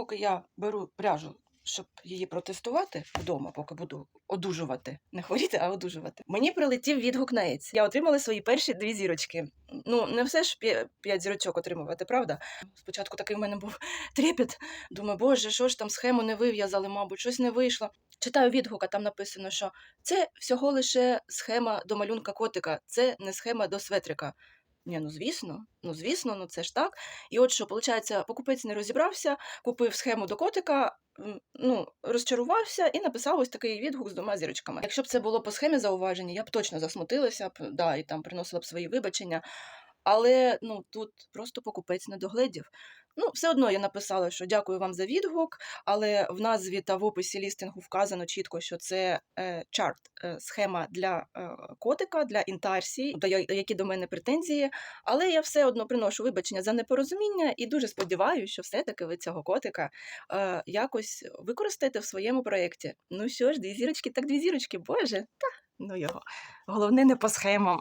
поки я беру пряжу, щоб її протестувати вдома, поки буду одужувати, не хворіти, а одужувати. Мені прилетів відгук на ЕЦ. Я отримала свої перші дві зірочки. Ну, не все ж п'ять зірочок отримувати, правда? Спочатку такий в мене був трепет. Думаю, боже, що ж там схему не вив'язали, мабуть, щось не вийшло. Читаю відгук, а там написано, що це всього лише схема до малюнка котика, це не схема до светрика. Ні, ну звісно, ну звісно, ну це ж так. І от що, виходить, покупець не розібрався, купив схему до котика, ну, розчарувався і написав ось такий відгук з двома зірочками. Якщо б це було по схемі зауваження, я б точно засмутилася б, да, і там приносила б свої вибачення. Але ну тут просто покупець не догледів. Ну, все одно я написала, що дякую вам за відгук, але в назві та в описі лістингу вказано чітко, що це е, чарт, е, схема для е, котика, для інтарсій, до які до мене претензії. Але я все одно приношу вибачення за непорозуміння і дуже сподіваюся, що все-таки ви цього котика е, якось використаєте в своєму проєкті. Ну що ж, дві зірочки, так дві зірочки, боже, та ну його. Головне не по схемам.